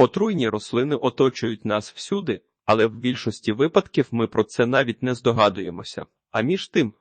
Отруйні рослини оточують нас всюди, але в більшості випадків ми про це навіть не здогадуємося. А між тим,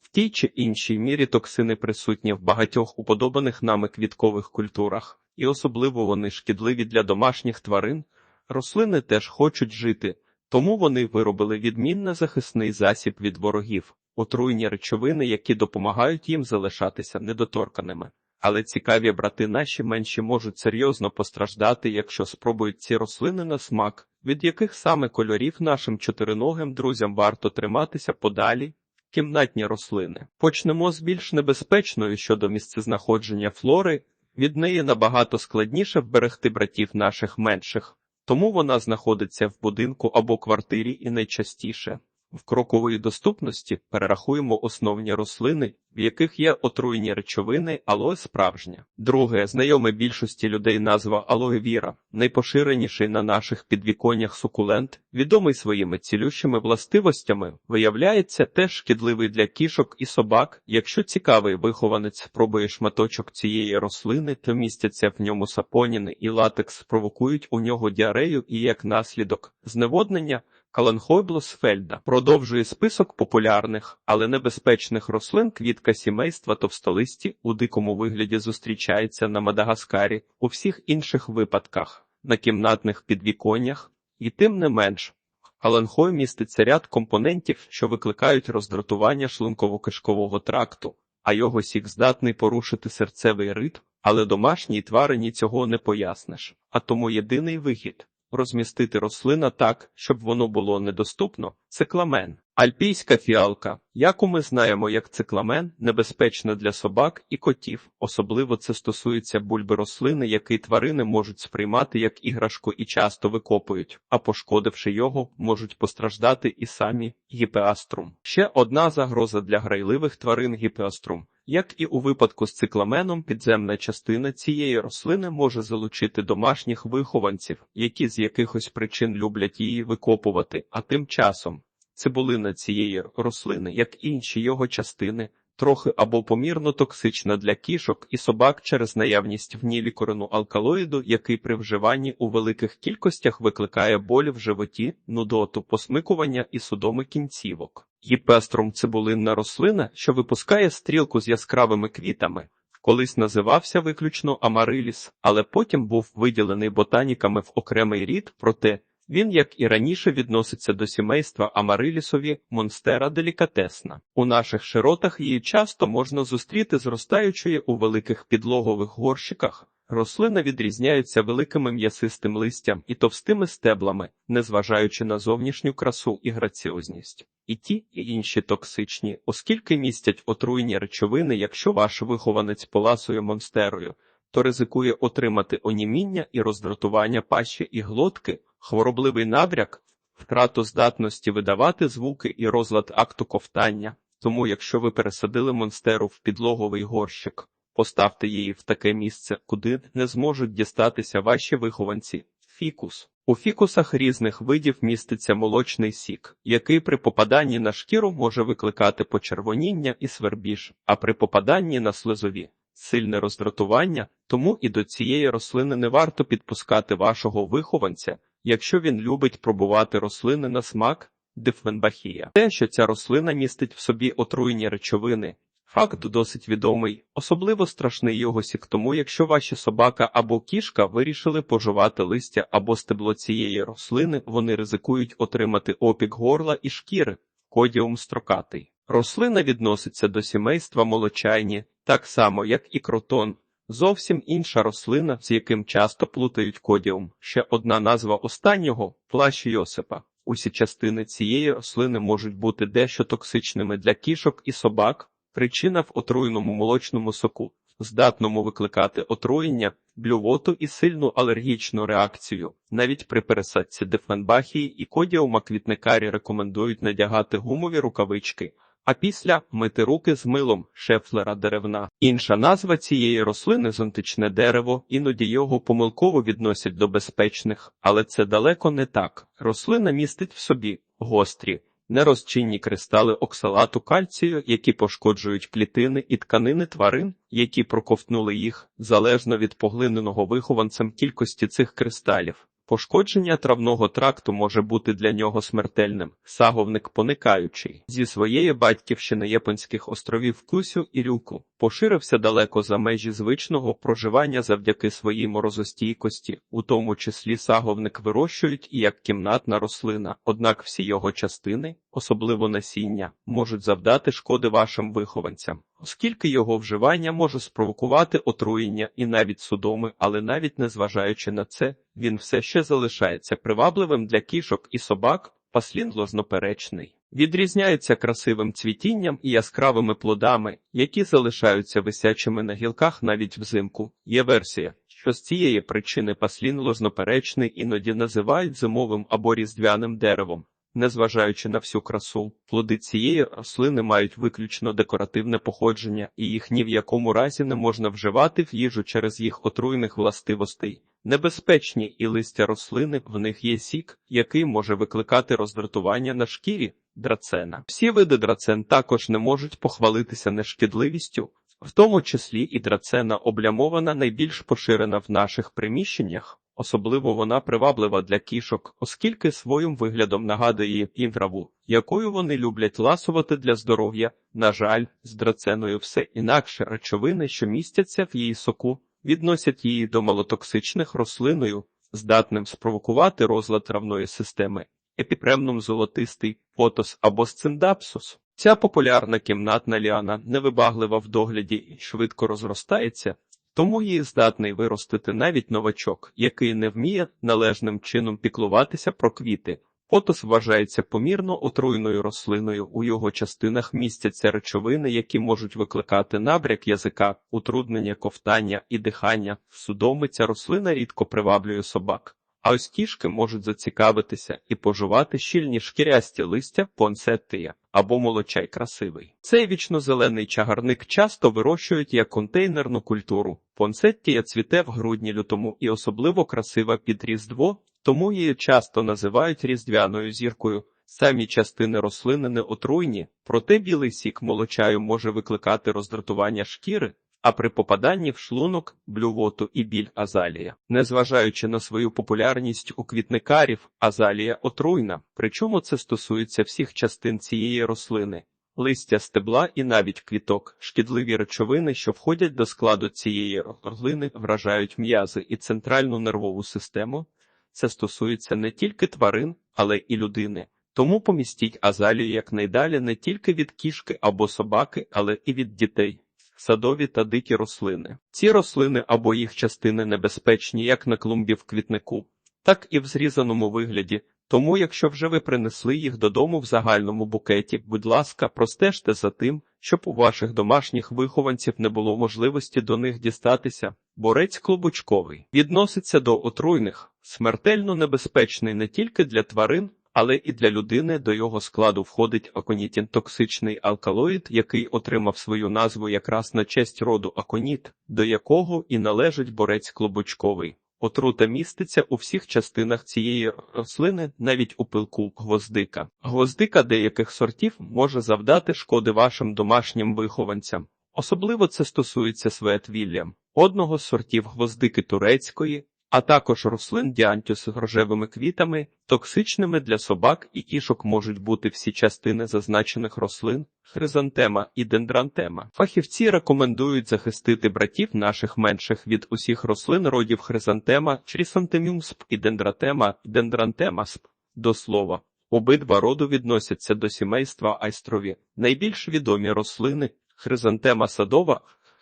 в тій чи іншій мірі токсини присутні в багатьох уподобаних нами квіткових культурах, і особливо вони шкідливі для домашніх тварин. Рослини теж хочуть жити, тому вони виробили відмінний захисний засіб від ворогів, отруйні речовини, які допомагають їм залишатися недоторканими. Але цікаві брати наші менші можуть серйозно постраждати, якщо спробують ці рослини на смак, від яких саме кольорів нашим чотириногим друзям варто триматися подалі. Кімнатні рослини. Почнемо з більш небезпечної щодо місцезнаходження флори. Від неї набагато складніше вберегти братів наших менших, тому вона знаходиться в будинку або квартирі і найчастіше. В крокової доступності перерахуємо основні рослини, в яких є отруйні речовини алоe справжня. Друге, знайоме більшості людей назва алоe віра, найпоширеніший на наших підвіконнях сукулент, відомий своїми цілющими властивостями, виявляється теж шкідливий для кішок і собак. Якщо цікавий вихованець спробує шматочок цієї рослини, то містяться в ньому сапоніни і латекс провокують у нього діарею і як наслідок зневоднення. Каленхойблосфельда продовжує список популярних, але небезпечних рослин квітка сімейства товстолисті у дикому вигляді зустрічається на Мадагаскарі у всіх інших випадках, на кімнатних підвіконнях, і тим не менш. Каленхой міститься ряд компонентів, що викликають роздратування шлунково-кишкового тракту, а його сік здатний порушити серцевий ритм, але домашній тварині цього не поясниш. А тому єдиний вихід розмістити рослина так, щоб воно було недоступно. Цикламен. Альпійська фіалка, яку ми знаємо як цикламен, небезпечна для собак і котів. Особливо це стосується бульби рослини, який тварини можуть сприймати як іграшку і часто викопують, а пошкодивши його, можуть постраждати і самі гіпеаструм. Ще одна загроза для грайливих тварин гіпеаструм. Як і у випадку з цикламеном, підземна частина цієї рослини може залучити домашніх вихованців, які з якихось причин люблять її викопувати, а тим часом цибулина цієї рослини, як інші його частини, трохи або помірно токсична для кішок і собак через наявність в ній лікорену алкалоїду, який при вживанні у великих кількостях викликає болі в животі, нудоту, посмикування і судоми кінцівок. Гіпеструм цибулинна рослина, що випускає стрілку з яскравими квітами. Колись називався виключно амариліс, але потім був виділений ботаніками в окремий рід, проте він, як і раніше, відноситься до сімейства амарилісові монстера делікатесна. У наших широтах її часто можна зустріти зростаючої у великих підлогових горщиках. Рослина відрізняється великими м'ясистим листям і товстими стеблами, незважаючи на зовнішню красу і граціозність. І ті, і інші токсичні, оскільки містять отруйні речовини, якщо ваш вихованець поласує монстерою, то ризикує отримати оніміння і роздратування пащі і глотки, хворобливий набряк, втрату здатності видавати звуки і розлад акту ковтання. Тому, якщо ви пересадили монстеру в підлоговий горщик, поставте її в таке місце, куди не зможуть дістатися ваші вихованці. Фікус. У фікусах різних видів міститься молочний сік, який при попаданні на шкіру може викликати почервоніння і свербіж, а при попаданні на слизові сильне роздратування, тому і до цієї рослини не варто підпускати вашого вихованця, якщо він любить пробувати рослини на смак, дифвенбахія. Те, що ця рослина містить в собі отруйні речовини. Факт досить відомий, особливо страшний його сік тому, якщо ваші собака або кішка вирішили поживати листя або стебло цієї рослини, вони ризикують отримати опік горла і шкіри, кодіум строкатий. Рослина відноситься до сімейства молочайні, так само, як і кротон. Зовсім інша рослина, з яким часто плутають кодіум. Ще одна назва останнього плащ Йосипа. Усі частини цієї рослини можуть бути дещо токсичними для кішок і собак. Причина в отруйному молочному соку, здатному викликати отруєння, блювоту і сильну алергічну реакцію. Навіть при пересадці дифенбахії і кодіума квітникарі рекомендують надягати гумові рукавички а після мити руки з милом шефлера деревна. Інша назва цієї рослини зонтичне дерево, іноді його помилково відносять до безпечних, але це далеко не так. Рослина містить в собі гострі, нерозчинні кристали оксалату кальцію, які пошкоджують клітини і тканини тварин, які проковтнули їх, залежно від поглиненого вихованцем кількості цих кристалів. Пошкодження травного тракту може бути для нього смертельним. Саговник поникаючий зі своєї батьківщини японських островів Кусю і Рюку поширився далеко за межі звичного проживання завдяки своїй морозостійкості, у тому числі саговник вирощують і як кімнатна рослина, однак всі його частини, особливо насіння, можуть завдати шкоди вашим вихованцям, оскільки його вживання може спровокувати отруєння і навіть судоми, але навіть незважаючи на це, він все ще залишається привабливим для кішок і собак, паслін лозноперечний. Відрізняється красивим цвітінням і яскравими плодами, які залишаються висячими на гілках навіть взимку. Є версія, що з цієї причини паслін лозноперечний іноді називають зимовим або різдвяним деревом. Незважаючи на всю красу, плоди цієї рослини мають виключно декоративне походження, і їх ні в якому разі не можна вживати в їжу через їх отруйних властивостей. Небезпечні і листя рослини в них є сік, який може викликати роздратування на шкірі драцена. Всі види драцен також не можуть похвалитися нешкідливістю, в тому числі і драцена облямована найбільш поширена в наших приміщеннях. Особливо вона приваблива для кішок, оскільки своїм виглядом нагадує їм траву, якою вони люблять ласувати для здоров'я. На жаль, з драценою все інакше речовини, що містяться в її соку, відносять її до малотоксичних рослиною, здатним спровокувати розлад травної системи, епіпремнум золотистий, потос або сциндапсус. Ця популярна кімнатна ліана невибаглива в догляді і швидко розростається, тому її здатний виростити навіть новачок, який не вміє належним чином піклуватися про квіти. Фотос вважається помірно отруйною рослиною. У його частинах містяться речовини, які можуть викликати набряк язика, утруднення ковтання і дихання. Судомиця рослина рідко приваблює собак. А ось кішки можуть зацікавитися і пожувати щільні шкірясті листя понсеттия або молочай красивий. Цей вічнозелений чагарник часто вирощують як контейнерну культуру. Понсеттія цвіте в грудні-лютому і особливо красива під різдво, тому її часто називають різдвяною зіркою. Самі частини рослини не отруйні, проте білий сік молочаю може викликати роздратування шкіри, а при попаданні в шлунок блювоту і біль азалія. Незважаючи на свою популярність у квітникарів, азалія отруйна, причому це стосується всіх частин цієї рослини. Листя стебла і навіть квіток, шкідливі речовини, що входять до складу цієї рослини, вражають м'язи і центральну нервову систему. Це стосується не тільки тварин, але і людини. Тому помістіть азалію якнайдалі не тільки від кішки або собаки, але і від дітей садові та дикі рослини. Ці рослини або їх частини небезпечні як на клумбі в квітнику, так і в зрізаному вигляді. Тому, якщо вже ви принесли їх додому в загальному букеті, будь ласка, простежте за тим, щоб у ваших домашніх вихованців не було можливості до них дістатися. Борець клубочковий відноситься до отруйних, смертельно небезпечний не тільки для тварин, але і для людини до його складу входить аконітін токсичний алкалоїд, який отримав свою назву якраз на честь роду аконіт, до якого і належить борець клубочковий. Отрута міститься у всіх частинах цієї рослини, навіть у пилку гвоздика. Гвоздика деяких сортів може завдати шкоди вашим домашнім вихованцям. Особливо це стосується светвілля, одного з сортів гвоздики турецької, а також рослин діантюс з рожевими квітами, токсичними для собак і кішок можуть бути всі частини зазначених рослин, хризантема і дендрантема. Фахівці рекомендують захистити братів наших менших від усіх рослин родів хризантема, чрісантемюмсп і дендратема, дендрантемасп. До слова, обидва роду відносяться до сімейства айстрові. Найбільш відомі рослини хризантема садова,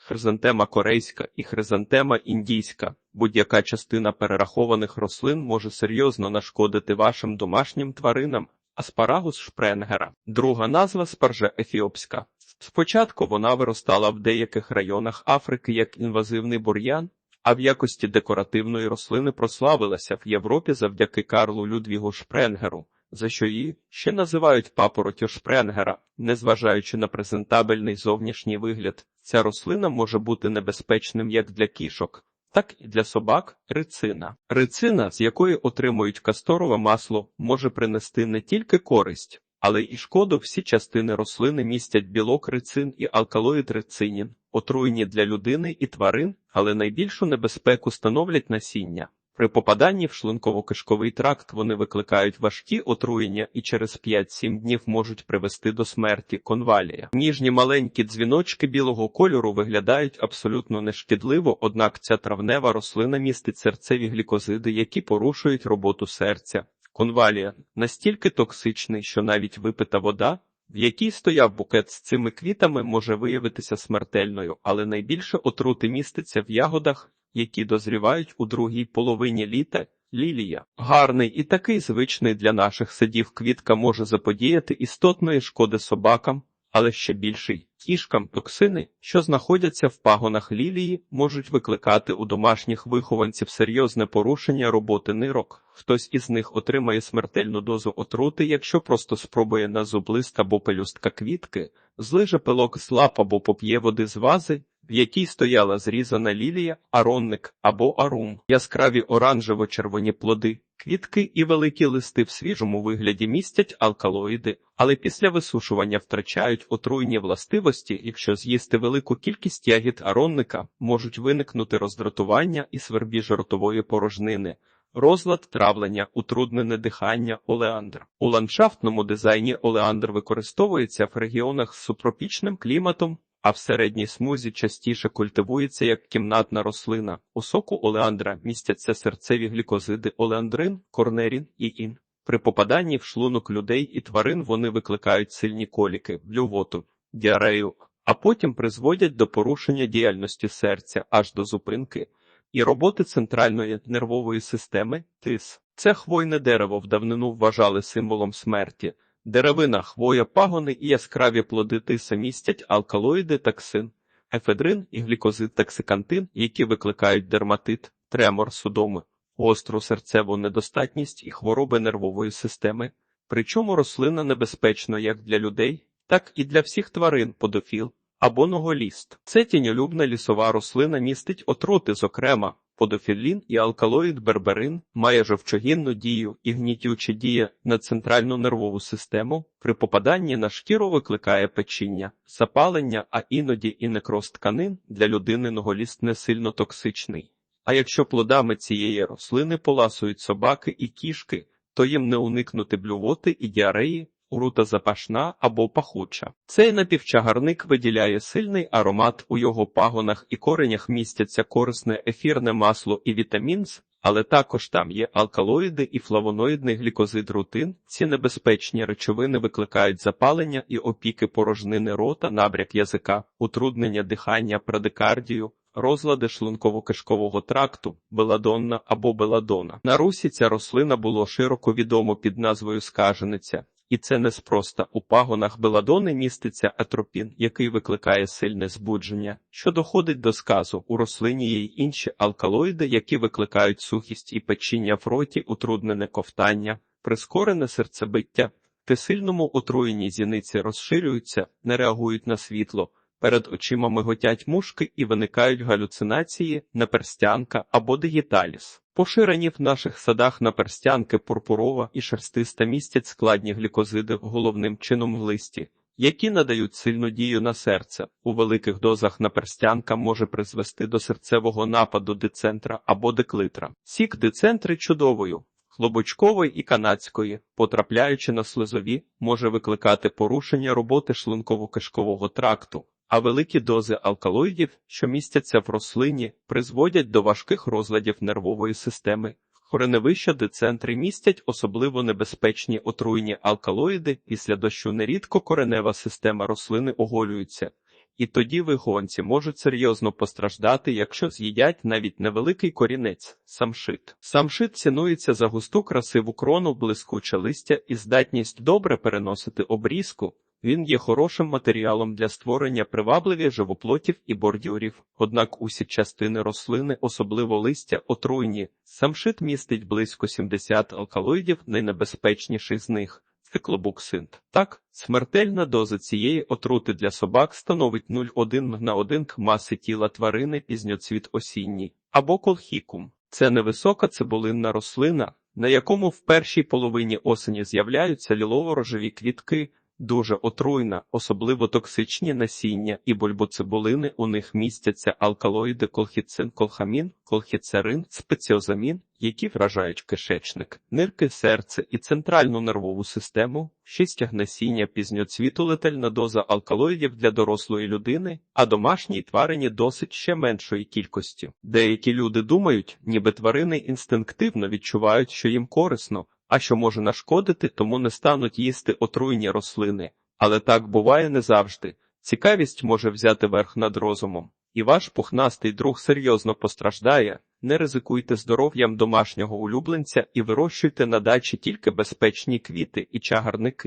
хризантема корейська і хризантема індійська. Будь-яка частина перерахованих рослин може серйозно нашкодити вашим домашнім тваринам. Аспарагус шпренгера. Друга назва спаржа ефіопська. Спочатку вона виростала в деяких районах Африки як інвазивний бур'ян, а в якості декоративної рослини прославилася в Європі завдяки Карлу Людвігу Шпренгеру, за що її ще називають папоротю Шпренгера, незважаючи на презентабельний зовнішній вигляд. Ця рослина може бути небезпечним як для кішок, так і для собак рицина. Рицина, з якої отримують касторове масло, може принести не тільки користь, Але і шкоду всі частини рослини містять білок рицин і алкалоїд рицинін, отруйні для людини і тварин, але найбільшу небезпеку становлять насіння. При попаданні в шлунково-кишковий тракт вони викликають важкі отруєння і через 5-7 днів можуть привести до смерті конвалія. Ніжні маленькі дзвіночки білого кольору виглядають абсолютно нешкідливо, однак ця травнева рослина містить серцеві глікозиди, які порушують роботу серця. Конвалія настільки токсичний, що навіть випита вода, в якій стояв букет з цими квітами, може виявитися смертельною, але найбільше отрути міститься в ягодах, які дозрівають у другій половині літа. Лілія гарний і такий звичний для наших садів квітка може заподіяти істотної шкоди собакам, але ще більший кішкам токсини, що знаходяться в пагонах лілії, можуть викликати у домашніх вихованців серйозне порушення роботи нирок. Хтось із них отримає смертельну дозу отрути, якщо просто спробує на зуб лист або пелюстка квітки, злиже пилок з лап або поп'є води з вази, в якій стояла зрізана лілія, аронник або арум, яскраві оранжево-червоні плоди, квітки і великі листи в свіжому вигляді містять алкалоїди, але після висушування втрачають отруйні властивості, якщо з'їсти велику кількість ягід аронника, можуть виникнути роздратування і свербіж ротової порожнини. Розлад травлення, утруднене дихання, олеандр. У ландшафтному дизайні олеандр використовується в регіонах з субтропічним кліматом, а в середній смузі частіше культивується як кімнатна рослина. У соку олеандра містяться серцеві глікозиди олеандрин, корнерін і ін. При попаданні в шлунок людей і тварин вони викликають сильні коліки, блювоту, діарею, а потім призводять до порушення діяльності серця аж до зупинки і роботи центральної нервової системи ТИС. Це хвойне дерево в давнину вважали символом смерті. Деревина, хвоя, пагони і яскраві плоди тиса містять алкалоїди, таксин, ефедрин і глікозид таксикантин, які викликають дерматит, тремор, судоми, гостру серцеву недостатність і хвороби нервової системи. Причому рослина небезпечна як для людей, так і для всіх тварин подофіл або ноголіст. Це тіньолюбна лісова рослина містить отрути, зокрема, подофілін і алкалоїд берберин, має жовчогінну дію і гнітючі діє на центральну нервову систему, при попаданні на шкіру викликає печіння, запалення, а іноді і некроз тканин для людини ноголіст не сильно токсичний. А якщо плодами цієї рослини поласують собаки і кішки, то їм не уникнути блювоти і діареї, Урута запашна або пахуча. Цей напівчагарник виділяє сильний аромат у його пагонах і коренях містяться корисне ефірне масло і вітамін С, але також там є алкалоїди і флавоноїдний глікозид рутин. Ці небезпечні речовини викликають запалення і опіки порожнини рота, набряк язика, утруднення дихання, прадикардію, розлади шлунково-кишкового тракту, беладонна або беладона. На русі ця рослина було широко відомо під назвою скажениця. І це неспроста. У пагонах беладони міститься атропін, який викликає сильне збудження, що доходить до сказу. У рослині є й інші алкалоїди, які викликають сухість і печіння в роті, утруднене ковтання, прискорене серцебиття. При сильному отруєнні зіниці розширюються, не реагують на світло. Перед очима миготять мушки і виникають галюцинації, наперстянка або дигіталіс. Поширені в наших садах наперстянки пурпурова і шерстиста містять складні глікозиди головним чином в листі, які надають сильну дію на серце. У великих дозах наперстянка може призвести до серцевого нападу децентра або деклитра. Сік децентри чудовою. Хлобочкової і канадської, потрапляючи на слизові, може викликати порушення роботи шлунково-кишкового тракту, а великі дози алкалоїдів, що містяться в рослині, призводять до важких розладів нервової системи. Кореневища децентри містять особливо небезпечні отруйні алкалоїди, після дощу нерідко коренева система рослини оголюється, і тоді вигонці можуть серйозно постраждати, якщо з'їдять навіть невеликий корінець самшит. Самшит цінується за густу красиву крону, блискуче листя і здатність добре переносити обрізку. Він є хорошим матеріалом для створення привабливих живоплотів і бордюрів, однак усі частини рослини, особливо листя, отруйні. Самшит містить близько 70 алкалоїдів, найнебезпечніший з них циклобуксинт. Так, смертельна доза цієї отрути для собак становить 0,1 на 1 к маси тіла тварини пізньоцвіт осінній або колхікум. Це невисока цибулинна рослина на якому в першій половині осені з'являються лілово-рожеві квітки, дуже отруйна, особливо токсичні насіння і бульбоцибулини. У них містяться алкалоїди колхіцин, колхамін, колхіцерин, спеціозамін, які вражають кишечник, нирки, серце і центральну нервову систему. Шістяг насіння пізньоцвіту летальна доза алкалоїдів для дорослої людини, а домашній тварині досить ще меншої кількості. Деякі люди думають, ніби тварини інстинктивно відчувають, що їм корисно, а що може нашкодити, тому не стануть їсти отруйні рослини. Але так буває не завжди. Цікавість може взяти верх над розумом, і ваш пухнастий друг серйозно постраждає. Не ризикуйте здоров'ям домашнього улюбленця і вирощуйте на дачі тільки безпечні квіти і чагарники.